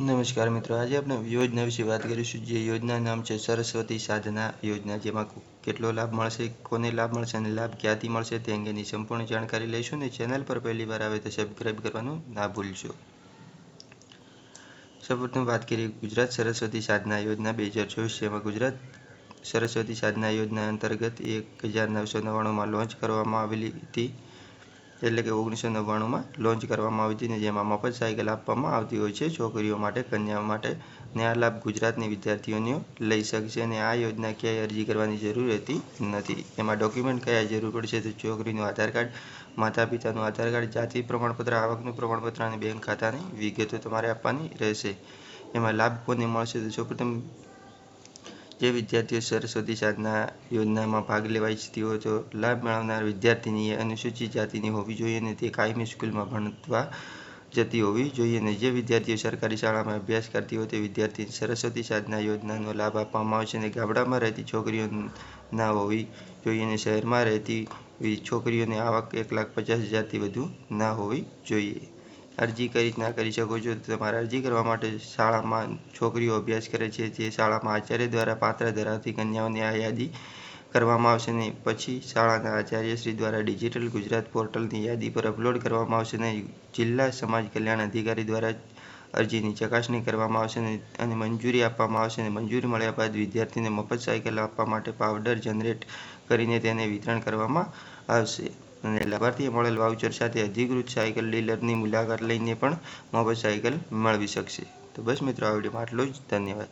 નમસ્કાર મિત્રો, આજે આપણે યોજના વિશે વાત કરીશું, જે યોજના નામ છે સરસ્વતી સાધના યોજના, જેમાં કેટલો લાભ મળશે, કોને લાભ મળશે અને લાભ ક્યાંથી મળશે તે અંગેની સંપૂર્ણ જાણકારી લઈશું અને ચેનલ પર પહેલી વાર આવે તો સબસ્ક્રાઈબ કરવાનું ના ભૂલશો. સૌપ્રથમ વાત કરીએ ગુજરાત સરસ્વતી સાધના યોજના બે હજાર ચોવીસ, જેમાં ગુજરાત સરસ્વતી સાધના યોજના અંતર્ગત એક હજાર નવસો નવ્વાણુંમાં લોન્ચ કરવામાં આવેલી હતી. એટલે કે ઓગણીસો નવ્વાણુંમાં લોન્ચ કરવામાં આવી હતી જેમાં મફત સાયકલ આપવામાં આવતી હોય છે. છોકરીઓ માટે, કન્યાઓ માટે ને આ લાભ ગુજરાતની વિદ્યાર્થીઓને લઈ શકશે અને આ યોજના ક્યાંય અરજી કરવાની જરૂર રહેતી નથી. એમાં ડોક્યુમેન્ટ કયા જરૂર પડશે તો છોકરીનું આધાર કાર્ડ માતા પિતાનું આધાર કાર્ડ, જાતિ પ્રમાણપત્ર, આવકનું પ્રમાણપત્ર અને બેંક ખાતાની વિગતો તમારે આપવાની રહેશે. એમાં લાભ કોને મળશે તો સૌપ્રથમ જે વિદ્યાર્થીઓ સરસ્વતી સાધના યોજનામાં ભાગ લેવા ઈચ્છતી હોય તો લાભ મેળવનાર વિદ્યાર્થીનીએ અનુસૂચિત જાતિની હોવી જોઈએ અને તે કાયમી સ્કૂલમાં ભણવા જતી હોવી જોઈએ અને જે વિદ્યાર્થીઓ સરકારી શાળામાં અભ્યાસ કરતી હોય તે વિદ્યાર્થી સરસ્વતી સાધના યોજનાનો લાભ આપવામાં આવશે અને ગામડામાં રહેતી છોકરીઓ ના હોવી જોઈએ અને શહેરમાં રહેતી છોકરીઓની આવક એક લાખ પચાસ હજારથી વધુ ના હોવી જોઈએ. અરજી કઈ રીતના કરી શકો છો? તમારે અરજી કરવા માટે શાળામાં છોકરીઓ અભ્યાસ કરે છે તે શાળામાં આચાર્ય દ્વારા પાત્ર ધરાવતી કન્યાઓની આ યાદી કરવામાં આવશે ને પછી શાળાના આચાર્યશ્રી દ્વારા ડિજિટલ ગુજરાત પોર્ટલની યાદી પર અપલોડ કરવામાં આવશે ને જિલ્લા સમાજ કલ્યાણ અધિકારી દ્વારા અરજીની ચકાસણી કરવામાં આવશે અને મંજૂરી આપવામાં આવશે અને મંજૂરી મળ્યા બાદ વિદ્યાર્થીને મફત સાયકલ આપવા માટે પાવડર જનરેટ કરીને તેને વિતરણ કરવામાં આવશે. અને લાભાર્થીએ મળેલ વાઉચર સાથે અધિકૃત સાયકલ ડીલરની મુલાકાત લઈને પણ મફત સાયકલ મેળવી શકશે. તો બસ મિત્રો, આ વિડીયોમાં આટલું જ. ધન્યવાદ.